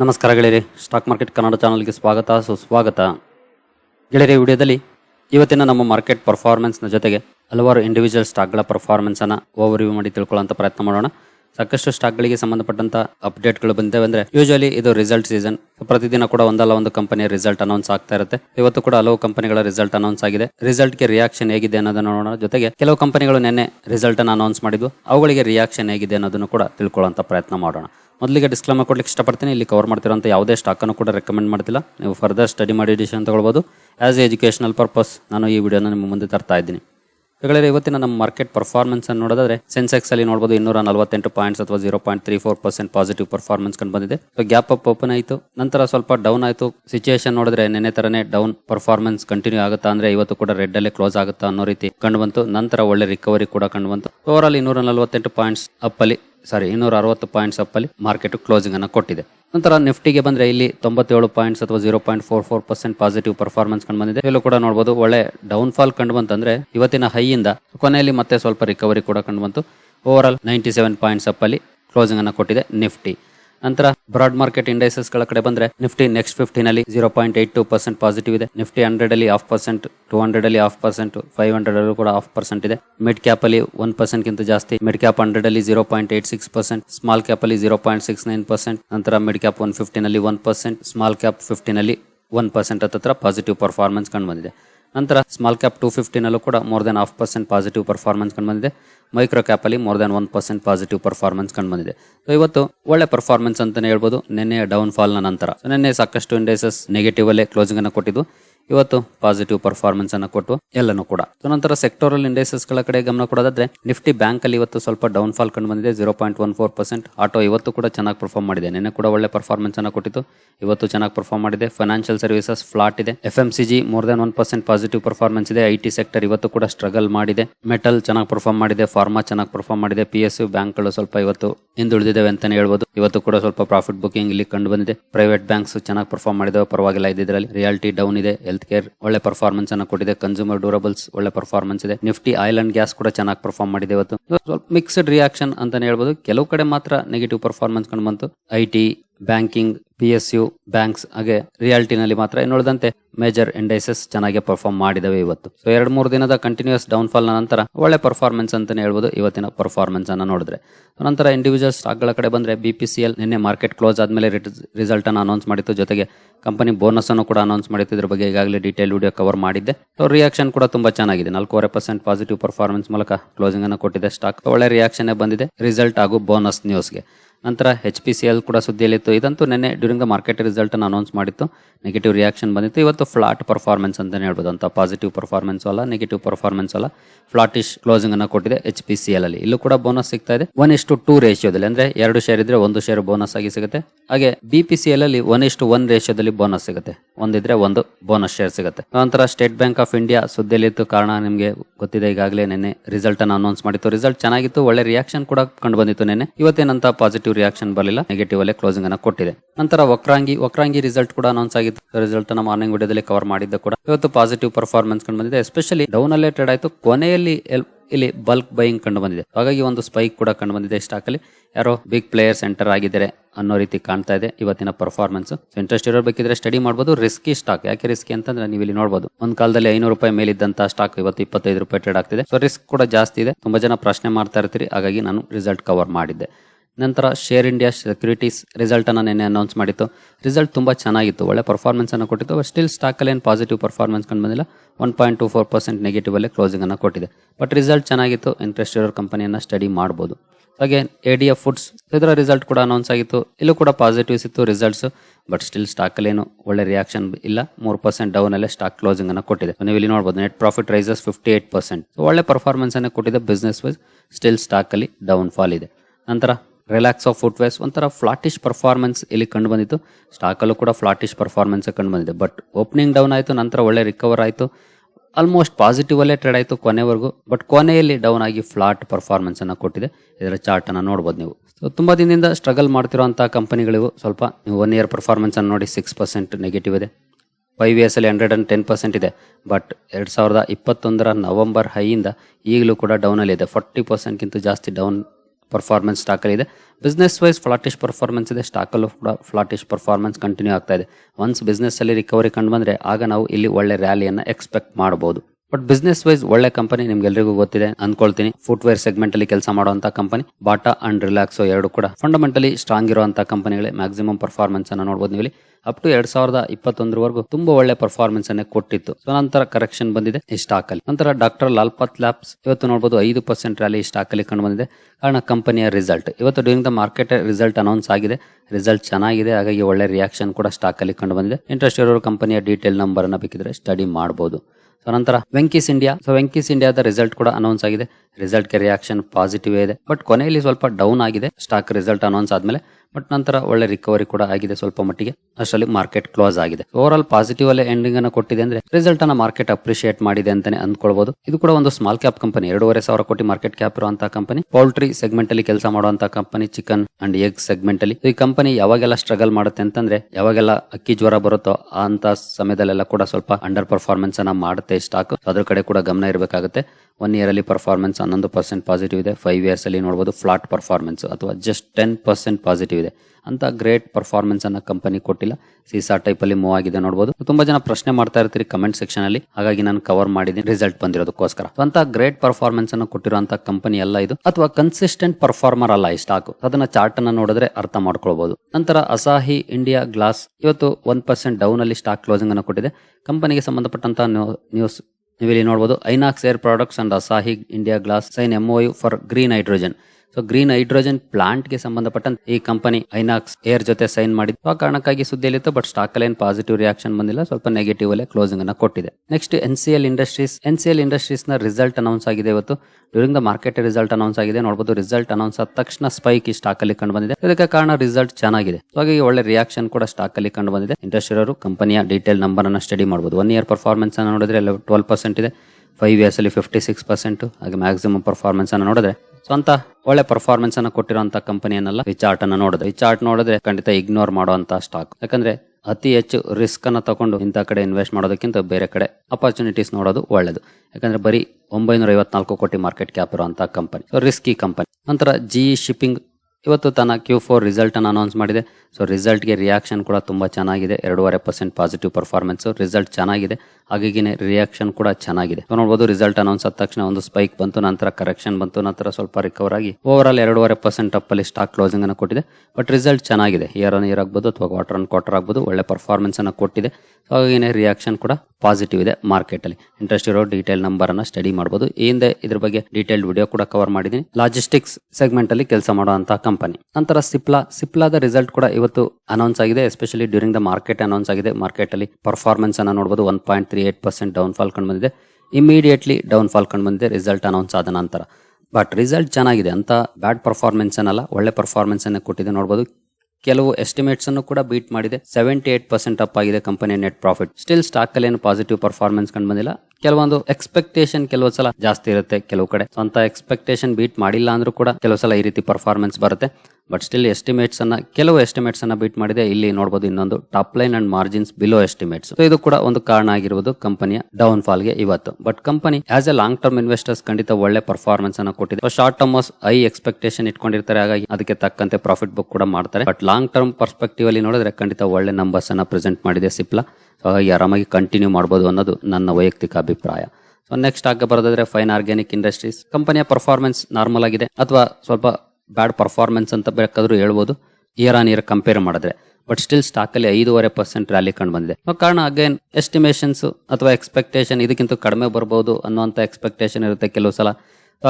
ನಮಸ್ಕಾರ ಗೆಳೆಯರೆ. Stock market Kannada ಚಾನಲ್ಗೆ ಸ್ವಾಗತ, ಸುಸ್ವಾಗತ. ಗೆಳೆಯರೆ ವಿಡಿಯೋದಲ್ಲಿ ಇವತ್ತಿನ ನಮ್ಮ ಮಾರ್ಕೆಟ್ ಪರ್ಫಾರ್ಮೆನ್ಸ್ನ ಜೊತೆಗೆ ಹಲವಾರು ಇಂಡಿವಿಜುವಲ್ ಸ್ಟಾಕ್ಗಳ ಪರ್ಫಾರ್ಮೆನ್ಸನ್ನು ಓವರ್ ವ್ಯೂ ಮಾಡಿ ತಿಳ್ಕೊಳ್ಳೋಂಥ ಪ್ರಯತ್ನ ಮಾಡೋಣ. ಸಾಕಷ್ಟು ಸ್ಟಾಕ್ಗಳಿಗೆ ಸಂಬಂಧಪಟ್ಟಂಥ ಅಪ್ಡೇಟ್ಗಳು ಬಂದಿವೆ ಅಂದರೆ ಯೂಶಲಿ ಇದು ರಿಸಲ್ಟ್ ಸೀಸನ್ ಪ್ರತಿದಿನ ಕೂಡ ಒಂದಲ್ಲ ಒಂದು ಕಂಪನಿಯ ರಿಸಲ್ಟ್ ಅನೌನ್ಸ್ ಆಗ್ತಾ ಇರುತ್ತೆ. ಇವತ್ತು ಕೂಡ ಹಲವು ಕಂಪನಿಗಳ ರಿಸಲ್ಟ್ ಅನೌನ್ಸ್ ಆಗಿದೆ. ರಿಸಲ್ಟ್ಗೆ ರಿಯಾಕ್ಷನ್ ಹೇಗಿದೆ ಅನ್ನೋದನ್ನು ನೋಡೋಣ. ಜೊತೆಗೆ ಕೆಲವು ಕಂಪನಿಗಳು ನಿನ್ನೆ ರಿಸಲ್ಟ್ ಅನ್ನು ಅನೌನ್ಸ್ ಮಾಡಿದ್ವು ಅವುಗಳಿಗೆ ರಿಯಾಕ್ಷನ್ ಹೇಗಿದೆ ಅನ್ನೋದನ್ನು ಕೂಡ ತಿಳ್ಕೊಳ್ಳೋಂಥ ಪ್ರಯತ್ನ ಮಾಡೋಣ. ಮೊದಲಿಗೆ ಡಿಸ್ಕ್ಲೇಮರ್ ಕೊಡ್ಲಿಕ್ಕೆ ಇಷ್ಟಪಡ್ತೀನಿ. ಇಲ್ಲಿ ಕವರ್ ಮಾಡ್ತಿರೋಂಥ ಯಾವುದೇ ಸ್ಟಾಕನ್ನು ಕೂಡ ರೆಕಮೆಂಡ್ ಮಾಡ್ತಿಲ್ಲ. ನೀವು ಫರ್ದರ್ ಸ್ಟಡಿ ಮಾಡಿ ಡಿಸಿಷನ್ ತಗೊಳ್ಬೋದು. ಆ್ಯಸ್ ಎ ಎಜುಕೇಷನಲ್ ಪರ್ಪಸ್ ನಾನು ಈ ವಿಡಿಯೋನ ನಿಮ್ಮ ಮುಂದೆ ತರ್ತಾ ಇದ್ದೀನಿ. ಈಗಾಗಲೇ ಇವತ್ತಿನ ನಮ್ಮ ಮಾರ್ಕೆಟ್ ಪರ್ಫಾರ್ಮೆನ್ಸ್ ಅನ್ನು ನೋಡೋದಾದ್ರೆ ಸೆನ್ಸೆಕ್ಸ್ ಅಲ್ಲಿ ನೋಡಬಹುದು ಇನ್ನೂರ ನಲವತ್ತೆಂಟು ಪಾಯಿಂಟ್ಸ್ ಅಥವಾ zero point three four percent positive performance ಕಂಡು ಬಂದಿದೆ. ಸೊ ಗ್ಯಾಪ್ ಅಪ್ ಓಪನ್ ಆಯಿತು. ನಂತರ ಸ್ವಲ್ಪ ಡೌನ್ ಆಯಿತು. ಸಿಚುಯೇಷನ್ ನೋಡಿದ್ರೆ ನೆನೆ ತರನೇ ಡೌನ್ ಪರ್ಫಾರ್ಮೆನ್ಸ್ ಕಂಟಿನ್ಯೂ ಆಗುತ್ತಾ ಅಂದ್ರೆ ಇವತ್ತು ಕೂಡ ರೆಡ್ ಅಲ್ಲೇ ಕ್ಲೋಸ್ ಆಗುತ್ತಾ ಅನ್ನೋ ರೀತಿ ಕಂಡು ಬಂತು. ನಂತರ ಒಳ್ಳೆ ರಿಕವರಿ ಕೂಡ ಕಂಡು ಬಂತು. ಓವರ್ ಆಲ್ ಇನ್ನೂರ ನಲವತ್ತೆಂಟು ಪಾಯಿಂಟ್ಸ್ ಅಪ್ ಅಲ್ಲಿ ಸಾರಿ ಇನ್ನೂರ ಅರವತ್ತು ಪಾಯಿಂಟ್ಸ್ ಅಪ್ಪಲ್ಲಿ ಮಾರ್ಕೆಟ್ ಕ್ಲೋಸಿಂಗ್ ಅನ್ನು ಕೊಟ್ಟಿದೆ. ನಂತರ ನಿಫ್ಟಿಗೆ ಬಂದ್ರೆ ಇಲ್ಲಿ ತೊಂಬತ್ತೇಳು ಪಾಯಿಂಟ್ಸ್ ಅಥವಾ zero point four four percent positive performance ಕಂಡು ಬಂದಿದೆ. ಇಲ್ಲೂ ಕೂಡ ನೋಡಬಹುದು ಒಳ್ಳೆ ಡೌನ್ ಫಾಲ್ ಕಂಡು ಬಂತಂದ್ರೆ ಇವತ್ತಿನ ಹೈಯಿಂದ ಕೊನೆಯಲ್ಲಿ ಮತ್ತೆ ಸ್ವಲ್ಪ ರಿಕವರಿ ಕೂಡ ಕಂಡು ಬಂತು. Overall ninety seven points up ಅಲ್ಲಿ ಕ್ಲೋಸಿಂಗ್ ಅನ್ನು ಕೊಟ್ಟಿದೆ ನಿಫ್ಟಿ ನಂತರ ಬ್ರಾಡ್ ಮಾರ್ಕೆಟ್ ಇಂಡೈಸಸ್ಗಳ ಕಡೆ ಬಂದ್ರೆ ನಿಫ್ಟಿ ನೆಕ್ಸ್ಟ್ ಫಿಫ್ಟೀನ್ ಅಲ್ಲಿ zero point eight two percent positive ಇದೆ. ನಿಫ್ಟಿ ಹಂಡ್ರೆಡ್ ಅಲ್ಲಿ ಹಾಫ್ ಪರ್ಸೆಂಟ್ ಟೂ ಹಂಡ್ರೆಡ್ ಅಲ್ಲಿ ಹಾಫ್ ಪರ್ಸೆಂಟ್ ಫೈವ್ ಹಂಡ್ರೆಡ್ ಅಲ್ಲೂ ಕೂಡ ಹಾಫ್ ಪರ್ಸೆಂಟ್ ಇದೆ. ಮಿಡ್ ಕ್ಯಾಪ್ ಅಲ್ಲಿ ಒನ್ ಪರ್ಸೆಂಟ್ ಗಿಂತ ಜಾಸ್ತಿ ಮಿಡ್ ಕ್ಯಾಪ್ ಹಂಡ್ರೆಡ್ ಅಲ್ಲಿ zero point eight six percent small cap ಅಲ್ಲಿ zero point six nine percent ನಂತರ ಮಿಡ್ ಕ್ಯಾಪ್ ಒನ್ ಫಿಫ್ಟಿನಲ್ಲಿ ಒನ್ ಪರ್ಸೆಂಟ್ ಸ್ಮಾಲ್ ಕ್ಯಾಪ್ ಫಿಫ್ಟಿನಲ್ಲಿ ಒನ್ ಪರ್ಸೆಂಟ್ ಹತ್ರ ಪಾಸಿಟಿವ್ ಪರ್ಫಾರ್ಮೆನ್ಸ್ ಕಂಡು ಬಂದಿದೆ. ನಂತರ ಸ್ಮಾಲ್ ಕ್ಯಾಪ್ ಟೂ ಫಿಫ್ಟಿನಲ್ಲೂ ಕೂಡ more than half percent positive performance ಕಂಡು ಬಂದಿದೆ micro ಕ್ಯಾಪಲ್ಲಿ more than one percent positive performance ಕಂಡು ಬಂದಿದೆ ಸೊ ಇವತ್ತು ಒಳ್ಳೆ ಪರ್ಫಾರ್ಮೆನ್ಸ್ ಅಂತಲೇ ಹೇಳ್ಬೋದು. ನಿನ್ನೆ ಡೌನ್ ಫಾಲ್ನ ನಂತರ. ನಿನ್ನೆ ಸಾಕಷ್ಟು ಇಂಡೈಸಸ್ ನೆಗೆಟಿವ್ ಕ್ಲೋಸಿಂಗನ್ನು ಕೊಟ್ಟಿದ್ದು. ಇವತ್ತು ಪಾಸಿಟಿವ್ ಪರ್ಫಾರ್ಮೆನ್ಸ್ ಅನ್ನು ಕೊಟ್ಟು ಎಲ್ಲನೂ ಕೂಡ. ನಂತರ ಸೆಕ್ಟೋರಲ್ ಇಂಡೈಸಸ್ಗಳ ಕಡೆ ಗಮನ ಕೊಡೋದಾದ್ರೆ ನಿಫ್ಟಿ ಬ್ಯಾಂಕ್ ಅಲ್ಲಿ ಇವತ್ತು ಸ್ವಲ್ಪ ಡೌನ್ ಫಾಲ್ ಕಂಡು ಬಂದಿದೆ zero point one four percent auto ಇವತ್ತು ಕೂಡ ಚೆನ್ನಾಗಿ ಪರ್ಫಾರ್ಮ್ ಮಾಡಿದೆ. ನಿನ್ನೆ ಕೂಡ ಒಳ್ಳೆ ಪರ್ಫಾರ್ಮೆನ್ಸ್ ಅನ್ನು ಕೊಟ್ಟಿತ್ತು. ಇವತ್ತು ಚೆನ್ನಾಗಿ ಪರ್ಫಾರ್ಮ್ ಮಾಡಿದೆ. ಫೈನಾನ್ಷಿಯಲ್ ಸರ್ವಿಸಸ್ ಫ್ಲಾಟ್ ಇದೆ. F M C G more than one percent positive performance ಇದೆ. ಐ ಟಿ ಸೆಕ್ಟರ್ ಇವತ್ತು ಕೂಡ ಸ್ಟ್ರಗಲ್ ಮಾಡಿದೆ. ಮೆಟಲ್ ಚೆನ್ನಾಗಿ ಪರ್ಫಾರ್ಮ್ ಮಾಡಿದೆ. ಫಾರ್ಮಾ ಚೆನ್ನಾಗಿ ಪರ್ಫಾರ್ಮ್ ಮಾಡಿದೆ. ಪಿ ಎಸ್ ಯು ಬ್ಯಾಂಕ್ಗಳು ಸ್ವಲ್ಪ ಇವತ್ತು ಹಿಂದುಳಿದಿದೆ ಅಂತಾನೆ ಹೇಳ್ಬೋದು. ಇವತ್ತು ಕೂಡ ಸ್ವಲ್ಪ ಪ್ರಾಫಿಟ್ ಬುಕಿಂಗ್ ಇಲ್ಲಿ ಕಂಡು ಬಂದಿದೆ. ಪ್ರೈವೇಟ್ ಬ್ಯಾಂಕ್ಸ್ ಚೆನ್ನಾಗಿ ಪರ್ಫಾರ್ಮ್ ಮಾಡಿದೆ ಪರವಾಗಿಲ್ಲ ಇದರಲ್ಲಿ ರಿಯಾಲಿಟಿ ಡೌನ್ ಇದೆ. ಹೆಲ್ತ್ ಕೇರ್ ಒಳ್ಳೆ ಪರ್ಫಾರ್ಮೆನ್ಸ್ ಅನ್ನು ಕೊಟ್ಟಿದೆ ಕನ್ಸ್ಯೂಮರ್ ಡ್ಯೂರಬಲ್ಸ್ ಒಳ್ಳೆ ಪರ್ಫಾರ್ಮೆನ್ಸ್ ಇದೆ. ನಿಫ್ಟಿ ಆಯಿಲ್ ಅಂಡ್ ಗ್ಯಾಸ್ ಕೂಡ ಚೆನ್ನಾಗಿ ಪರ್ಫಾರ್ಮ್ ಮಾಡಿದೆ ಇವತ್ತು. ಸ್ವಲ್ಪ ಮಿಕ್ಸ್ಡ್ ರಿಯಾಕ್ಷನ್ ಅಂತಾನೆ ಹೇಳ್ಬೋದು. ಕೆಲವು ಕಡೆ ಮಾತ್ರ ನೆಗೆಟಿವ್ ಪರ್ಫಾರ್ಮೆನ್ಸ್ ಕಂಡು ಬಂತು. I T banking P S U banks, ಹಾಗೆ ರಿಯಾಲಿಟಿನಲ್ಲಿ ಮಾತ್ರ ಇನ್ನು ಉಳಿದಂತೆ ಮೇಜರ್ ಇಂಡೈಸಸ್ ಚೆನ್ನಾಗಿ ಪರ್ಫಾರ್ಮ್ ಮಾಡಿದವೆ ಇವತ್ತು. ಸೊ ಎರಡು ಮೂರು ದಿನದ ಕಂಟಿನ್ಯೂಸ್ ಡೌನ್ ಫಾಲ್ ನಂತರ ಒಳ್ಳೆ ಪರ್ಫಾರ್ಮೆನ್ಸ್ ಅಂತಾನೆ ಹೇಳ್ಬೋದು ಇವತ್ತಿನ ಪರ್ಫಾರ್ಮೆನ್ಸ್ ಅನ್ನು ನೋಡಿದ್ರೆ. ನಂತರ ಇಂಡಿವಿಜುವಲ್ ಸ್ಟಾಕ್ಗಳ ಕಡೆ ಬಂದ್ರೆ ಬಿ ಪಿ ಸಿ ಎಲ್ ನಿನ್ನೆ ಮಾರ್ಕೆಟ್ ಕ್ಲೋಸ್ ಆದ್ಮೇಲೆ ರಿಸಲ್ಟ್ ಅನ್ನು ಅನೌನ್ಸ್ ಮಾಡಿತ್ತು. ಜೊತೆಗೆ ಕಂಪನಿ ಬೋನಸ್ ಅನ್ನು ಕೂಡ ಅನೌನ್ಸ್ ಮಾಡಿತ್ತು. ಇದ್ರ ಬಗ್ಗೆ ಈಗಾಗಲೇ ಡೀಟೇಲ್ ವಿಡಿಯೋ ಕವರ್ ಮಾಡಿದ್ದೆ. ಸೊ ರಿಯಾಕ್ಷನ್ ಕೂಡ ತುಂಬಾ ಚೆನ್ನಾಗಿದೆ. ನಾಲ್ಕೂವರೆ ಪರ್ಸೆಂಟ್ ಪಾಸಿಟಿವ್ ಪರ್ಫಾರ್ಮೆನ್ಸ್ ಮೂಲಕ ಕ್ಲೋಸಿಂಗ್ ಅನ್ನು ಕೊಟ್ಟಿದೆ ಸ್ಟಾಕ್ ಒಳ್ಳೆ ರಿಯಾಕ್ಷನ್ ಬಂದಿದೆ. ರಿಸಲ್ಟ್ ಹಾಗೂ ಬೋನಸ್ ನ್ಯೂಸ್ಗೆ ನಂತರ ಎಚ್ ಪಿ ಸಿ ಎಲ್ ಕೂಡ ಸುದ್ದಿಯಲ್ಲಿತ್ತು. ಇದಂತೂ ನಿನ್ನೆ ಡ್ಯೂರಿಂಗ್ ದ ಮಾರ್ಕೆಟ್ ರಿಸಲ್ಟ್ ಅನ್ನು ಅನೌನ್ಸ್ ಮಾಡಿತ್ತು. ನೆಗೆಟಿವ್ ರಿಯಾಕ್ಷನ್ ಬಂದಿತ್ತು. ಇವತ್ತು ಫ್ಲಾಟ್ ಪರ್ಫಾರ್ಮೆನ್ಸ್ ಅಂತಲೇ ಹೇಳ್ಬೋದು. ಅಂತ ಪಾಸಿಟಿವ್ ಪರ್ಫಾರ್ಮೆನ್ಸ್ ಅಲ್ಲ ನೆಗೆಟಿವ್ ಪರ್ಫಾರ್ಮೆನ್ಸ್ ಅಲ್ಲ. ಫ್ಲಾಟಿಶ್ ಕ್ಲೋಸಿಂಗ್ ಅನ್ನು ಕೊಟ್ಟಿದೆ ಎಚ್ ಪಿ ಸಿ ಎಲ್ ಅಲ್ಲಿ. ಇಲ್ಲೂ ಕೂಡ ಬೋನಸ್ ಸಿಗ್ತಾ ಇದೆ. ಒನ್ ಇಷ್ಟು ಟೂ ರೇಷಿಯೋದಲ್ಲಿ ಅಂದ್ರೆ ಎರಡು ಶೇರ್ ಇದ್ರೆ ಒಂದು ಶೇರ್ ಬೋನಸ್ ಆಗಿ ಸಿಗುತ್ತೆ. ಹಾಗೆ ಬಿ ಪಿ ಸಿ ಎಲ್ ಅಲ್ಲಿ ಒನ್ ಇಷ್ಟು ಒನ್ ರೇಷಿಯೋದಲ್ಲಿ ಬೋನಸ್ ಸಿಗುತ್ತೆ. ಒಂದಿದ್ರೆ ಒಂದು ಬೋನಸ್ ಶೇರ್ ಸಿಗುತ್ತೆ. ನಂತರ ಸ್ಟೇಟ್ ಬ್ಯಾಂಕ್ ಆಫ್ ಇಂಡಿಯಾ ಸುದ್ದಿಯಲ್ಲಿತ್ತು. ಕಾರಣ ನಿಮಗೆ ಗೊತ್ತಿದೆ ಈಗಾಗಲೇ ನಿನ್ನೆ ರಿಸಲ್ಟ್ ಅನ್ನು ಅನೌನ್ಸ್ ಮಾಡಿತ್ತು. ರಿಸಲ್ಟ್ ಚೆನ್ನಾಗಿತ್ತು. ಒಳ್ಳೆ ರಿಯಾಕ್ಷನ್ ಕೂಡ ಕಂಡು ಬಂದಿತ್ತು ನಿನ್ನೆ. ಇವತ್ತೇನಂತ ಪಾಸಿಟಿವ್ ರಿಯಾಕ್ಷನ್ ಬರಲಿಲ್ಲ. ನೆಗೆಟಿವ್ ಅಲ್ಲೇ ಕ್ಲೋಸಿಂಗ್ ಅನ್ನು ಕೊಟ್ಟಿದೆ. ನಂತರ ವಕ್ರಾಂಗಿ ವಕ್ರಾಂಗಿ ರಿಸಲ್ಟ್ ಕೂಡ ಅನೌನ್ಸ್ ಆಗಿತ್ತು. ರಿಸಲ್ಟ್ನ ಮಾರ್ನಿಂಗ್ ವಿಡಿಯೋದಲ್ಲಿ ಕವರ್ ಮಾಡಿದ್ದ ಕೂಡ. ಇವತ್ತು ಪಾಸಿಟಿವ್ ಪರ್ಫಾರ್ಮೆನ್ಸ್ ಕಂಡು ಬಂದಿದೆ. ಎಸ್ಪೆಷಲಿ ಡೌನ್ ಅಲ್ಲೇ ಟ್ರೇಡ್ ಆಯ್ತು. ಕೊನೆಯಲ್ಲಿ ಇಲ್ಲಿ ಬಲ್ಕ್ ಬೈಯಿಂಗ್ ಕಂಡು ಬಂದಿದೆ. ಹಾಗಾಗಿ ಒಂದು ಸ್ಪೈಕ್ ಕೂಡ ಕಂಡು ಬಂದಿದೆ ಸ್ಟಾಕ್ ಅಲ್ಲಿ. ಯಾರೋ ಬಿಗ್ ಪ್ಲೇಯರ್ಸ್ ಎಂಟರ್ ಆಗಿದ್ದಾರೆ ಅನ್ನೋ ರೀತಿ ಕಾಣ್ತಾ ಇದೆ ಇವತ್ತಿನ ಪರ್ಫಾರ್ಮೆನ್ಸ್ ಇಂಟ್ರೆಸ್ಟ್ ಇರೋ ಬೇಕಿದ್ರೆ ಸ್ಟಡಿ ಮಾಡಬಹುದು ರಿಸ್ಕಿ ಸ್ಟಾಕ್ ಯಾಕೆ ರಿಸ್ಕಿ ಅಂತಂದ್ರೆ ನೀವು ಇಲ್ಲಿ ನೋಡಬಹುದು ಒಂದ್ ಕಾಲದಲ್ಲಿ ಐನೂರು ರೂಪಾಯಿ ಮೇಲಿದ್ದಂತ ಸ್ಟಾಕ್ ಇವತ್ತು ಇಪ್ಪತ್ತೈದು ರೂಪಾಯಿ ಟ್ರೇಡ್ ಆಗ್ತಿದೆ. ಸೊ ರಿಸ್ಕ್ ಕೂಡ ಜಾಸ್ತಿ ಇದೆ. ತುಂಬಾ ಜನ ಪ್ರಶ್ನೆ ಮಾಡ್ತಾ ಇರ್ತೀರಿ. ಹಾಗಾಗಿ ನಾನು ರಿಸಲ್ಟ್ ಕವರ್ ಮಾಡಿದ್ದೆ. ನಂತರ ಶೇರ್ ಇಂಡಿಯಾ ಸೆಕ್ಯೂರಿಟೀಸ್ ರಿಸಲ್ಟನ್ನು ನೆನ್ನೆ ಅನೌನ್ಸ್ ಮಾಡಿತ್ತು. ರಿಸಲ್ಟ್ ತುಂಬ ಚೆನ್ನಾಗಿತ್ತು, ಒಳ್ಳೆ ಪರ್ಫಾರ್ಮೆನ್ಸನ್ನು ಬಟ್ ಸ್ಟಿಲ್ ಸ್ಟಾಕಲ್ಲಿ ಏನು ಪಾಸಿಟಿವ್ ಪರ್ಫಾರ್ಮೆನ್ಸ್ ಕಂಡು ಬಂದಿಲ್ಲ. One point two four percent negative ಕ್ಲೋಸಿಂಗನ್ನು ಕೊಟ್ಟಿದೆ. ಬಟ್ ರಿಸಲ್ಟ್ ಚೆನ್ನಾಗಿತ್ತು ಇಂಟ್ರೆಸ್ಟ್ ಇರೋ ಕಂಪನಿಯನ್ನು ಸ್ಟಡಿ ಮಾಡ್ಬೋದು. ಹಾಗೆ ಎ ಡಿ ಎಫ್ ಫುಡ್ಸ್ ಇದರ ರಿಸಲ್ಟ್ ಕೂಡ ಅನೌನ್ಸ್ ಆಗಿತ್ತು. ಇಲ್ಲೂ ಕೂಡ ಪಾಸಿಟಿವ್ಸ್ ಇತ್ತು ರಿಸಲ್ಟ್ಸ್ ಬಟ್ ಸ್ಟಿಲ್ ಸ್ಟಾಕಲ್ಲೇನು ಒಳ್ಳೆ ರಿಯಾಕ್ಷನ್ ಇಲ್ಲ. ಮೂರು ಪರ್ಸೆಂಟ್ ಡೌನಲ್ಲೇ ಸ್ಟಾಕ್ ಕ್ಲೋಸಿಂಗ್ ಅನ್ನು ಕೊಟ್ಟಿದೆ. ನೀವು ಇಲ್ಲಿ ನೋಡಬಹುದು net profit rises fifty eight percent ಒಳ್ಳೆ ಪರ್ಫಾರ್ಮೆನ್ಸ್ ಅನ್ನು ಕೊಟ್ಟಿದೆ ಬಿಸ್ನೆಸ್ ವೈಸ್ ಸ್ಟಿಲ್ ಸ್ಟಾಕಲ್ಲಿ ಡೌನ್ ಫಾಲ್ ಇದೆ. ನಂತರ ರಿಲ್ಯಾಕ್ಸ್ ಆಫ್ ಫುಟ್ವೇರ್ಸ್, ಒಂಥರ ಫ್ಲಾಟಿಶ್ ಪರ್ಫಾರ್ಮೆನ್ಸ್ ಇಲ್ಲಿ ಕಂಡು ಬಂದಿತ್ತು. ಸ್ಟಾಕಲ್ಲೂ ಕೂಡ ಫ್ಲಾಟಿಶ್ ಪರ್ಫಾರ್ಮೆನ್ಸೇ ಕಂಡು ಬಂದಿದೆ. ಬಟ್ ಓಪನಿಂಗ್ ಡೌನ್ ಆಯಿತು, ನಂತರ ಒಳ್ಳೆ ರಿಕವರ್ ಆಯಿತು. ಆಲ್ಮೋಸ್ಟ್ ಪಾಸಿಟಿವ್ ಅಲ್ಲೇ ಟ್ರೇಡ್ ಆಯಿತು ಕೊನೆವರೆಗೂ. ಬಟ್ ಕೊನೆಯಲ್ಲಿ ಡೌನ್ ಆಗಿ ಫ್ಲಾಟ್ ಪರ್ಫಾರ್ಮೆನ್ಸ್ ಅನ್ನು ಕೊಟ್ಟಿದೆ. ಇದರ ಚಾರ್ಟ್ ಅನ್ನು ನೋಡ್ಬೋದು ನೀವು. ಸೊ ತುಂಬ ದಿನದಿಂದ ಸ್ಟ್ರಗಲ್ ಮಾಡ್ತಿರೋಂಥ ಕಂಪನಿಗಳಿಗೂ ಸ್ವಲ್ಪ ನೀವು ಒನ್ ಇಯರ್ ಪರ್ಫಾರ್ಮೆನ್ಸ್ ಅನ್ನು ನೋಡಿ ಸಿಕ್ಸ್ ಪರ್ಸೆಂಟ್ ನೆಗೆಟಿವ್ ಇದೆ. ಫೈವ್ ಇಯರ್ಸ್ ಅಲ್ಲಿ ಹಂಡ್ರೆಡ್ ಅಂಡ್ ಟೆನ್ ಪರ್ಸೆಂಟ್ ಇದೆ. ಬಟ್ ಎರಡು ಸಾವಿರದ ಇಪ್ಪತ್ತೊಂದರ ನವೆಂಬರ್ ಹೈಯಿಂದ ಈಗಲೂ ಕೂಡ ಡೌನ್ ಅಲ್ಲಿ ಇದೆ ಫಾರ್ಟಿ ಪರ್ಸೆಂಟ್ಗಿಂತ ಜಾಸ್ತಿ ಡೌನ್ ಪರ್ಫಾರ್ಮೆನ್ಸ್ ಸ್ಟಾಕಲ್ಲಿ ಇದೆ. ಬಿಸ್ನೆಸ್ ವೈಸ್ ಫ್ಲಾಟಿಶ್ ಪರ್ಫಾರ್ಮೆನ್ಸ್ ಇದೆ. ಸ್ಟಾಕಲ್ಲೂ ಕೂಡ ಫ್ಲಾಟಿಶ್ ಪರ್ಫಾರ್ಮೆನ್ಸ್ ಕಂಟಿನ್ಯೂ ಆಗ್ತಾ ಇದೆ. ಒನ್ಸ್ ಬಿಸ್ನೆಸ್ ಅಲ್ಲಿ ರಿಕವರಿ ಕಂಡು ಬಂದರೆ, ಆಗ ನಾವು ಇಲ್ಲಿ ಒಳ್ಳೆ ರ್ಯಾಲಿಯನ್ನು ಎಕ್ಸ್ಪೆಕ್ಟ್ ಮಾಡಬಹುದು ಬಟ್ ಬಿಸ್ನೆಸ್ ವೈಸ್ ಒಳ್ಳೆ ಕಂಪನಿ ನಿಮ್ಗೆಲ್ರಿಗೂ ಗೊತ್ತಿದೆ ಅನ್ಕೊಳ್ತೀನಿ. ಫುಟ್ವೇರ್ ಸೆಗ್ಮೆಂಟ್ ಅಲ್ಲಿ ಕೆಲಸ ಮಾಡುವಂತ ಕಂಪನಿ ಬಾಟಾ ಅಂಡ್ ರಿಲ್ಯಾಕ್ಸೋ ಎರಡು ಕೂಡ. ಫಂಡಮೆಂಟಲಿ ಸ್ಟ್ರಾಂಗ್ ಇರುವಂತಹ ಕಂಪನಿಗಳೇ ಮ್ಯಾಕ್ಸಿಮಮ್ ಪರ್ಫಾರ್ಮೆನ್ಸ್ ಅನ್ನ ನೋಡಬಹುದು ನೀವು ಅಪ್ ಟು ಎರಡ್ ಸಾವಿರದ ಇಪ್ಪತ್ತೊಂದರವರೆಗೂ ತುಂಬಾ ಒಳ್ಳೆ ಪರ್ಫಾರ್ಮೆನ್ಸ್ ಅನ್ನೇ ಕೊಟ್ಟಿತ್ತು. ಸೊ ನಂತರ ಕರೆಕ್ಷನ್ ಬಂದಿದೆ ಈ ಸ್ಟಾಕ್ ಅಲ್ಲಿ. ನಂತರ ಡಾಕ್ಟರ್ ಲಾಲ್ಪತ್ ಲ್ಯಾಬ್ಸ್ ಇವತ್ತು ನೋಡಬಹುದು ಐದು ಪರ್ಸೆಂಟ್ ರ್ಯಾಲಿ ಸ್ಟಾಕ್ ಅಲ್ಲಿ ಕಂಡು ಬಂದಿದೆ. ಕಾರಣ ಕಂಪನಿಯ ರಿಸಲ್ಟ್ ಇವತ್ತು during the market result announce ಆಗಿದೆ. ರಿಸಲ್ಟ್ ಚೆನ್ನಾಗಿದೆ, ಹಾಗಾಗಿ ಒಳ್ಳೆ ರಿಯಾಕ್ಷನ್ ಕೂಡ ಸ್ಟಾಕ್ ಅಲ್ಲಿ ಕಂಡು ಬಂದಿದೆ. ಇಂಟ್ರೆಸ್ಟ್ ಇರೋರು ಕಂಪನಿಯ ಡೀಟೇಲ್ ನಂಬರ್ ಅನ್ನ ಬೇಕಿದ್ರೆ ಸ್ಟಡಿ ಮಾಡಬಹುದು ಸೊ ನಂತರ ವೆಂಕೀಸ್ ಇಂಡಿಯಾ ಸೊ ವೆಂಕೀಸ್ ಇಂಡಿಯಾದ ರಿಸಲ್ಟ್ ಕೂಡ ಅನೌನ್ಸ್ ಆಗಿದೆ. ರಿಸಲ್ಟ್ಗೆ ರಿಯಾಕ್ಷನ್ ಪಾಸಿಟಿವ್ ಇದೆ. ಬಟ್ ಕೊನೆಯಲ್ಲಿ ಸ್ವಲ್ಪ ಡೌನ್ ಆಗಿದೆ. ಸ್ಟಾಕ್ ರಿಸಲ್ಟ್ ಅನೌನ್ಸ್ ಆದ್ಮೇಲೆ ಬಟ್ ನಂತರ ಒಳ್ಳೆ ರಿಕವರಿ ಕೂಡ ಆಗಿದೆ ಸ್ವಲ್ಪ ಮಟ್ಟಿಗೆ. ಅಷ್ಟರಲ್ಲಿ ಮಾರ್ಕೆಟ್ ಕ್ಲೋಸ್ ಆಗಿದೆ. ಓವರ್ ಆಲ್ ಪಾಸಿಟಿವ್ ಅಲ್ಲಿ ಎಂಡಿಂಗ್ ಅನ್ನ ಕೊಟ್ಟಿದೆ ಅಂದ್ರೆ ರಿಸಲ್ಟ್ ಅನ್ನ ಮಾರ್ಕೆಟ್ ಅಪ್ರಿಶಿಯೇಟ್ ಮಾಡಿದೆ ಅಂತಾನೆ ಅಂದ್ಕೊಳ್ಬಹುದು ಇದು ಕೂಡ ಒಂದು ಸ್ಮಾಲ್ ಕ್ಯಾಪ್ ಕಂಪನಿ ಎರಡೂವರೆ ಸಾವಿರ ಕೋಟಿ ಮಾರ್ಕೆಟ್ ಕ್ಯಾಪ್ ಇರುವಂತಹ ಕಂಪನಿ ಪೌಲ್ಟ್ರಿ ಸೆಗ್ಮೆಂಟ್ ಅಲ್ಲಿ ಕೆಲಸ ಮಾಡುವಂತಹ company chicken and egg segment ಅಲ್ಲಿ. ಈ ಕಂಪನಿ ಯಾವಾಗೆಲ್ಲ ಸ್ಟ್ರಗಲ್ ಮಾಡುತ್ತೆ ಅಂತಂದ್ರೆ ಯಾವಾಗೆಲ್ಲ ಅಕ್ಕಿ ಜ್ವರ ಬರುತ್ತೋ ಅಂತ ಸಮಯದಲ್ಲೆಲ್ಲ ಕೂಡ ಸ್ವಲ್ಪ ಅಂಡರ್ ಪರ್ಫಾರ್ಮೆನ್ಸ್ ಅನ್ನ ಮಾಡುತ್ತೆ ಸ್ಟಾಕ್ ಅದ್ರ ಕಡೆ ಕೂಡ ಗಮನ ಇರಬೇಕಾಗುತ್ತೆ. ಒನ್ ಇಯರ್ ಅಲ್ಲಿ ಪರ್ಫಾರ್ಮೆನ್ಸ್ ಹನ್ನೊಂದು ಪರ್ಸೆಂಟ್ ಪಾಸಿಟಿವ್ ಇದೆ. ಫೈವ್ ಇಯರ್ಸ್ ಅಲ್ಲಿ ನೋಡಬಹುದು ಫ್ಲಾಟ್ ಪರ್ಫಾರ್ಮೆನ್ಸ್ ಅಥವಾ ಜಸ್ಟ್ ಟೆನ್ ಪರ್ಸೆಂಟ್ ಪಾಸಿಟಿವ್ ಇದೆ. ಅಂತ ಗ್ರೇಟ್ ಪರ್ಫಾರ್ಮೆನ್ಸ್ ಅನ್ನ ಕಂಪನಿ ಕೊಟ್ಟಿಲ್ಲ. ಸೀಸಾ ಟೈಪ್ ಅಲ್ಲಿ ಮೂವ್ ಆಗಿದೆ ನೋಡಬಹುದು ತುಂಬಾ ಜನ ಪ್ರಶ್ನೆ ಮಾಡ್ತಾ ಇರ್ತೀರಿ ಕಮೆಂಟ್ ಸೆಕ್ಷನ್ ಅಲ್ಲಿ. ಹಾಗಾಗಿ ನಾನು ಕವರ್ ಮಾಡಿದ್ದೀನಿ. ರಿಸಲ್ಟ್ ಬಂದಿರೋದಕ್ಕೋಸ್ಕರ. ಅಂತ ಗ್ರೇಟ್ ಪರ್ಫಾರ್ಮೆನ್ಸ್ ಅನ್ನು ಕೊಟ್ಟಿರುವಂತ ಕಂಪನಿ ಅಲ್ಲ ಇದು. ಅಥವಾ ಕನ್ಸಿಸ್ಟೆಂಟ್ ಪರ್ಫಾರ್ಮರ್ ಅಲ್ಲ ಈ ಸ್ಟಾಕ್ ಅದನ್ನ ಚಾರ್ಟ್ ಅನ್ನ ನೋಡಿದ್ರೆ ಅರ್ಥ ಮಾಡ್ಕೊಳ್ಬಹುದು ನಂತರ ಅಸಾಹಿ ಇಂಡಿಯಾ ಗ್ಲಾಸ್ ಇವತ್ತು ಒನ್ ಪರ್ಸೆಂಟ್ ಡೌನ್ ಅಲ್ಲಿ ಸ್ಟಾಕ್ ಕ್ಲೋಸಿಂಗ್ ಅನ್ನು ಕೊಟ್ಟಿದೆ. ಕಂಪನಿಗೆ ಸಂಬಂಧಪಟ್ಟಂತಹ ನ್ಯೂಸ್ ನೀವು ಇಲ್ಲಿ ನೋಡಬಹುದು Inox Air Products and Asahi India Glass sign MoU for green hydrogen so green hydrogen ಪ್ಲಾಂಟ್ಗೆ ಸಂಬಂಧಪಟ್ಟಂತ ಈ ಕಂಪನಿ ಐನಾಕ್ಸ್ ಏರ್ ಜೊತೆ ಸೈನ್ ಮಾಡಿದ್ದು. ಆ ಕಾರಣಕ್ಕಾಗಿ ಸುದ್ದಿಯಲ್ಲಿತ್ತು ಬಟ್ ಸ್ಟಾಕ್ ಅಲ್ಲಿ ಏನು ಪಾಸಿಟಿವ್ ರಿಯಾಕ್ಷನ್ ಬಂದಿಲ್ಲ. ಸ್ವಲ್ಪ ನೆಗೆಟಿವ್ ಅಲ್ಲೇ ಕ್ಲೋಸಿಂಗ್ ಅನ್ನ ಕೊಟ್ಟಿದೆ. Next N C L Industries N C L ಇಂಡಸ್ಟ್ರೀಸ್ನ result announce ಆಗಿದೆ ಇವತ್ತು. During the market result announce ಆಗಿದೆ. ನೋಡಬಹುದು ರಿಸಲ್ಟ್ ಅನೌನ್ಸ್ ಆದ ತಕ್ಷಣ ಸ್ಪೈಕ್ ಈ ಸ್ಟಾಕ್ ಅಲ್ಲಿ ಕಂಡು ಬಂದಿದೆ ಇದಕ್ಕೆ ಕಾರಣ ರಿಸಲ್ಟ್ ಚೆನ್ನಾಗಿದೆ. ಹಾಗಾಗಿ ಒಳ್ಳೆ ರಿಯಾಕ್ಷನ್ ಕೂಡ ಸ್ಟಾಕ್ ಅಲ್ಲಿ ಕಂಡು ಬಂದಿದೆ ಇರೋರು ಕಂಪನಿಯ ಡೀಟೇಲ್ ನಂಬರ್ ಅನ್ನ ಸ್ಟಡಿ ಮಾಡಬಹುದು ಒನ್ ಇಯರ್ ಪರ್ಫಾರ್ಮೆನ್ಸ್ ಅನ್ನ ನೋಡಿದ್ರೆ ಟ್ವೆಲ್ ಪರ್ಸೆಂಟ್ ಇದೆ. ಫೈವ್ ಇಯರ್ಸ್ ಅಲ್ಲಿ ಫಿಫ್ಟಿ ಸಿಕ್ಸ್ ಪರ್ಸೆಂಟ್ ಹಾಗೆ ಮ್ಯಾಕ್ಸಿಮಮ್ ಪರ್ಫಾರ್ಮೆನ್ಸ್ ಅನ್ನ ನೋಡಿದ್ರೆ. ಸೊ ಅಂತ ಒಳ್ಳೆ ಪರ್ಫಾರ್ಮೆನ್ಸ್ ಅನ್ನು ಕೊಟ್ಟಿರುವಂತ ಕಂಪನಿಯನ್ನೆಲ್ಲ ಈ ಚಾರ್ಟ್ ಅನ್ನ ನೋಡಿದ್ರೆ. ಈ ಚಾರ್ಟ್ ನೋಡಿದ್ರೆ ಖಂಡಿತ ಇಗ್ನೋರ್ ಮಾಡುವಂತ ಸ್ಟಾಕ್ ಯಾಕಂದ್ರೆ ಅತಿ ಹೆಚ್ಚು ರಿಸ್ಕ್ ಅನ್ನ ತಗೊಂಡು ಇಂಥ ಕಡೆ ಇನ್ವೆಸ್ಟ್ ಮಾಡೋದಕ್ಕಿಂತ ಬೇರೆ ಕಡೆ ಅಪರ್ಚುನಿಟೀಸ್ ನೋಡೋದು ಒಳ್ಳೇದು. ಯಾಕಂದ್ರೆ ಬರೀ ಒಂಬೈನೂರ ಐವತ್ನಾಲ್ಕು ಕೋಟಿ ಮಾರ್ಕೆಟ್ ಕ್ಯಾಪ್ ಇರುವಂತಹ ಕಂಪನಿ ಸೊ ರಿಸ್ಕಿ ಕಂಪನಿ ನಂತರ ಜಿ ಶಿಪ್ಪಿಂಗ್ ಇವತ್ತು ತನ್ನ ಕ್ಯೂ ಫೋರ್ ರಿಸಲ್ಟ್ ಅನ್ನು ಅನೌನ್ಸ್ ಮಾಡಿದೆ. ಸೊ ರಿಸಲ್ಟ್ಗೆ ರಿಯಾಕ್ಷನ್ ಕೂಡ ತುಂಬಾ ಚೆನ್ನಾಗಿದೆ. ಎರಡೂವರೆ ಪರ್ಸೆಂಟ್ ಪಾಸಿಟಿವ್ ಪರ್ಫಾರ್ಮೆನ್ಸ್ ರಿಸಲ್ಟ್ ಚೆನ್ನಾಗಿದೆ. ಹಾಗಾಗಿ ರಿಯಾಕ್ಷನ್ ಕೂಡ ಚೆನ್ನಾಗಿದೆ. ನೋಡಬಹುದು ರಿಸಲ್ಟ್ ಅನೌನ್ಸ್ ಆದ ತಕ್ಷಣ ಒಂದು ಸ್ಪೈಕ್ ಬಂತು, ನಂತರ ಕರೆಕ್ಷನ್ ಬಂತು, ನಂತರ ಸ್ವಲ್ಪ ರಿಕವರ್ ಆಗಿ ಓವರ್ ಆಲ್ ಎರಡೂವರೆ ಪರ್ಸೆಂಟ್ ಅಪ್ ಅಲ್ಲಿ ಸ್ಟಾಕ್ ಕ್ಲೋಸಿಂಗ್ ಅನ್ನು ಕೊಟ್ಟಿದೆ. ಬಟ್ ರಿಸಲ್ಟ್ ಚೆನ್ನಾಗಿದೆ. ಇಯರ್ ಆನ್ ಇಯರ್ ಆಗ್ಬೋದು ಅಥವಾ ಕ್ವಾರ್ಟರ್ ಆನ್ ಕ್ವಾರ್ಟರ್ ಆಗ್ಬೋದು, ಒಳ್ಳೆ ಪರ್ಫಾರ್ಮೆನ್ಸ್ ಅನ್ನು ಕೊಟ್ಟಿದೆ. ಸೊ ಹಾಗಾಗಿ ರಿಯಾಕ್ಷನ್ ಕೂಡ ಪಾಸಿಟಿವ್ ಇದೆ ಮಾರ್ಕೆಟ್ ಅಲ್ಲಿ. ಇಂಟ್ರೆಸ್ಟ್ ಇರೋ ಡೀಟೇಲ್ ನಂಬರ್ ಅನ್ನ ಸ್ಟಡಿ ಮಾಡಬಹುದು ಈ ಹಿಂದೆ ಇದ್ರ ಬಗ್ಗೆ ಡೀಟೇಲ್ ವಿಡಿಯೋ ಕೂಡ ಕವರ್ ಮಾಡಿದೀನಿ ಲಾಜಿಸ್ಟಿಕ್ಸ್ ಸೆಗ್ಮೆಂಟ್ ಅಲ್ಲಿ ಕೆಲಸ ಮಾಡುವಂತಹ ಕಂಪನಿ ನಂತರ ಸಿಪ್ಲಾ ಸಿಪ್ಲಾದ ರಿಸಲ್ಟ್ ಕೂಡ ಇವತ್ತು ಅನೌನ್ಸ್ ಆಗಿದೆ especially during the market announce ಆಗಿದೆ. ಮಾರ್ಕೆಟ್ ಅಲ್ಲಿ ಪರ್ಫಾರ್ಮೆನ್ಸ್ ಅನ್ನ ನೋಡಬಹುದು one point three eight percent down fall ಕಂಡು ಬಂದಿದೆ. ಇಮಿಡಿಯೇಟ್ಲಿ ಡೌನ್ ಫಾಲ್ ಕಂಡು ಬಂದಿದೆ ರಿಸಲ್ಟ್ ಅನೌನ್ಸ್ ಆದ ನಂತರ. ಬಟ್ ರಿಸಲ್ಟ್ ಚೆನ್ನಾಗಿದೆ ಅಂತ ಬ್ಯಾಡ್ ಪರ್ಫಾರ್ಮೆನ್ಸ್ ಅನ್ನಲ್ಲ ಒಳ್ಳೆ ಪರ್ಫಾರ್ಮೆನ್ಸ್ ಅನ್ನ ಕೊಟ್ಟಿದೆ ನೋಡಬಹುದು ಕೆಲವು ಎಸ್ಟಿಮೇಟ್ಸ್ ಅನ್ನು ಕೂಡ ಬೀಟ್ ಮಾಡಿದೆ. ಸೆವೆಂಟಿ ಏಟ್ ಪರ್ಸೆಂಟ್ ಅಪ್ ಆಗಿದೆ ಕಂಪನಿಯ ನೆಟ್ ಪ್ರಾಫಿಟ್ ಸ್ಟಿಲ್ ಸ್ಟಾಕ್ ಅಲ್ಲಿ ಏನು ಪಾಸಿಟಿವ್ ಪರ್ಫಾರ್ಮೆನ್ಸ್ ಕಂಡು ಬಂದಿಲ್ಲ. ಕೆಲವೊಂದು ಎಕ್ಸ್ಪೆಕ್ಟೇಷನ್ ಕೆಲವು ಸಲ ಜಾಸ್ತಿ ಇರುತ್ತೆ ಕೆಲವು ಕಡೆ. ಸ್ವಂತ ಎಕ್ಸ್ಪೆಕ್ಟೇಷನ್ ಬೀಟ್ ಮಾಡಿಲ್ಲ ಅಂದ್ರೂ ಕೂಡ ಕೆಲವು ಸಲ ಈ ರೀತಿ ಪರ್ಫಾರ್ಮೆನ್ಸ್ ಬರುತ್ತೆ. ಬಟ್ ಸ್ಟಿಲ್ ಎಸ್ಟಿಮೇಟ್ಸ್ ಅನ್ನ, ಕೆಲವು ಎಸ್ಟಿಮೇಟ್ಸ್ ಅನ್ನ ಬೀಟ್ ಮಾಡಿದೆ. ಇಲ್ಲಿ ನೋಡಬಹುದು ಇನ್ನೊಂದು top line and margins below estimates ಇದು ಕೂಡ ಒಂದು ಕಾರಣ ಆಗಿರುವುದು ಕಂಪನಿಯ ಡೌನ್ ಫಾಲ್ಗೆ ಇವತ್ತು. But company as a long term investors ಖಂಡಿತ ಒಳ್ಳೆ ಪರ್ಫಾರ್ಮೆನ್ಸ್ ಅನ್ನ ಕೊಟ್ಟಿದೆ. ಶಾರ್ಟ್ ಟರ್ಮ್ ಹೈ ಎಕ್ಸ್ಪೆಕ್ಟೇಷನ್ ಇಟ್ಕೊಂಡಿರ್ತಾರೆ. ಹಾಗಾಗಿ ಅದಕ್ಕೆ ತಕ್ಕಂತೆ ಪ್ರಾಫಿಟ್ ಬುಕ್ ಕೂಡ ಮಾಡ್ತಾರೆ. ಬಟ್ ಲಾಂಗ್ ಟರ್ಮ್ ಪರ್ಸ್ಪೆಕ್ಟಿವ್ ಅಲ್ಲಿ ನೋಡಿದ್ರೆ ಖಂಡಿತ ಒಳ್ಳೆ ನಂಬರ್ಸ್ ಅನ್ನ ಪ್ರೆಸೆಂಟ್ ಮಾಡಿದೆ ಸಿಪ್ಲಾ ಸೊ ಹಾಗಾಗಿ ಆರಾಮಾಗಿ ಕಂಟಿನ್ಯೂ ಮಾಡಬಹುದು ಅನ್ನೋದು ನನ್ನ ವೈಯಕ್ತಿಕ ಅಭಿಪ್ರಾಯ. ಸೊ ನೆಕ್ಸ್ಟ್ ಆಗ ಬರೋದಾದ್ರೆ ಫೈನ್ ಆರ್ಗ್ಯಾನಿಕ್ ಇಂಡಸ್ಟ್ರೀಸ್ ಕಂಪನಿಯ ಪರ್ಫಾರ್ಮೆನ್ಸ್ ನಾರ್ಮಲ್ ಆಗಿದೆ. ಅಥವಾ ಸ್ವಲ್ಪ ಬ್ಯಾಡ್ ಪರ್ಫಾರ್ಮೆನ್ಸ್ ಅಂತ ಬೇಕಾದರೂ ಹೇಳ್ಬೋದು. ಇಯರ್ ಆನ್ ಇಯರ್ ಕಂಪೇರ್ ಮಾಡಿದ್ರೆ ಬಟ್ ಸ್ಟಿಲ್ ಸ್ಟಾಕಲ್ಲಿ ಐದೂವರೆ ಪರ್ಸೆಂಟ್ ರ್ಯಾಲಿ ಕಂಡು ಬಂದಿದೆ. ಕಾರಣ ಅಗೇನ್ ಎಸ್ಟಿಮೇಷನ್ಸು ಅಥವಾ ಎಕ್ಸ್ಪೆಕ್ಟೇಷನ್ ಇದಕ್ಕಿಂತ ಕಡಿಮೆ ಬರ್ಬೋದು ಅನ್ನುವಂತ ಎಕ್ಸ್ಪೆಕ್ಟೇಷನ್ ಇರುತ್ತೆ ಕೆಲವು ಸಲ.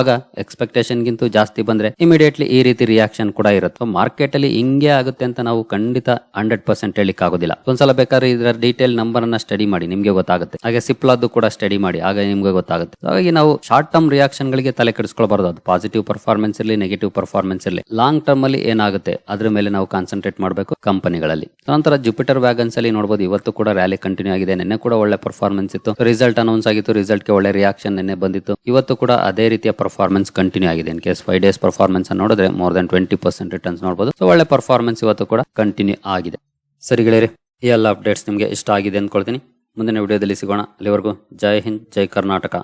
ಆಗ ಎಕ್ಸ್ಪೆಕ್ಟೇಷನ್ ಗಿಂತ ಜಾಸ್ತಿ ಬಂದ್ರೆ ಇಮಿಡಿಯೇಟ್ಲಿ ಈ ರೀತಿ ರಿಯಾಕ್ಷನ್ ಕೂಡ ಇರುತ್ತೆ. ಮಾರ್ಕೆಟ್ ಅಲ್ಲಿ ಹಿಂಗೆ ಆಗುತ್ತೆ ಅಂತ ನಾವು ಖಂಡಿತ ಹಂಡ್ರೆಡ್ ಪರ್ಸೆಂಟ್ ಹೇಳಿಕ್ ಆಗೋದಿಲ್ಲ ಒಂದ್ಸಲ ಬೇಕಾದ್ರೆ ಇದರ ಡೀಟೇಲ್ ನಂಬರ್ ಅನ್ನ ಸ್ಟಡಿ ಮಾಡಿ, ನಿಮ್ಗೆ ಗೊತ್ತಾಗುತ್ತೆ. ಹಾಗೆ ಸಿಪ್ಲಾದ್ದು ಕೂಡ ಸ್ಟಡಿ ಮಾಡಿ, ಆಗ ನಿಮ್ಗೆ ಗೊತ್ತಾಗುತ್ತೆ. ಹಾಗಾಗಿ ನಾವು ಶಾರ್ಟ್ ಟರ್ಮ್ ರಿಯಾಕ್ಷನ್ ಗಳಿಗೆ ತಲೆ ಕೆಡಿಸ್ಕೊಳ್ಬಾರ್ದು. ಅದು ಪಾಸಿಟಿವ್ ಪರ್ಫಾರ್ಮೆನ್ಸ್ ಇರಲಿ ನೆಗೆಟಿವ್ ಪರ್ಫಾರ್ಮೆನ್ಸ್ ಇರಲಿ. ಲಾಂಗ್ ಟರ್ಮ್ ಅಲ್ಲಿ ಏನಾಗುತ್ತೆ, ಅದ್ರ ಮೇಲೆ ನಾವು ಕಾನ್ಸಂಟ್ರೇಟ್ ಮಾಡಬೇಕು ಕಂಪನಿಗಳಲ್ಲಿ ನಂತರ ಜುಪಿಟರ್ ವ್ಯಾಗನ್ಸ್ ಅಲ್ಲಿ ನೋಡಬಹುದು ಇವತ್ತು ಕೂಡ ರ್ಯಾಲಿ ಕಂಟಿನ್ಯೂ ಆಗಿದೆ. ನಿನ್ನೆ ಕೂಡ ಒಳ್ಳೆ ಪರ್ಫಾರ್ಮೆನ್ಸ್ ಇತ್ತು. ರಿಸಲ್ಟ್ ಅನೌನ್ಸ್ ಆಗಿತ್ತು ರಿಸಲ್ಟ್ಗೆ ಒಳ್ಳೆ ರಿಯಾಕ್ಷನ್ ನಿನ್ನೆ ಬಂದಿತ್ತು. ಇವತ್ತು ಕೂಡ ಅದೇ ರೀತಿಯ ಪರ್ಫಾರ್ಮೆನ್ಸ್ ಕಂಟಿನ್ಯೂ ಆಗಿದೆ. In case five days performance ನೋಡಿದ್ರೆ more than twenty percent returns ನೋಡಬಹುದು ಸೊ ಒಳ್ಳೆ ಪರ್ಫಾರ್ಮೆನ್ಸ್ ಇವತ್ತು ಕೂಡ ಕಂಟಿನ್ಯೂ ಆಗಿದೆ. ಸರಿ ಗೆಳೆಯರಿ, ಈ ಎಲ್ಲ ಅಪ್ಡೇಟ್ಸ್ ನಿಮಗೆ ಇಷ್ಟ ಆಗಿದೆ ಅಂದ್ಕೊಳ್ತೀನಿ ಮುಂದಿನ ವಿಡಿಯೋದಲ್ಲಿ ಸಿಗೋಣ. ಅಲ್ಲಿವರೆಗೂ ಜೈ ಹಿಂದ್, ಜೈ ಕರ್ನಾಟಕ.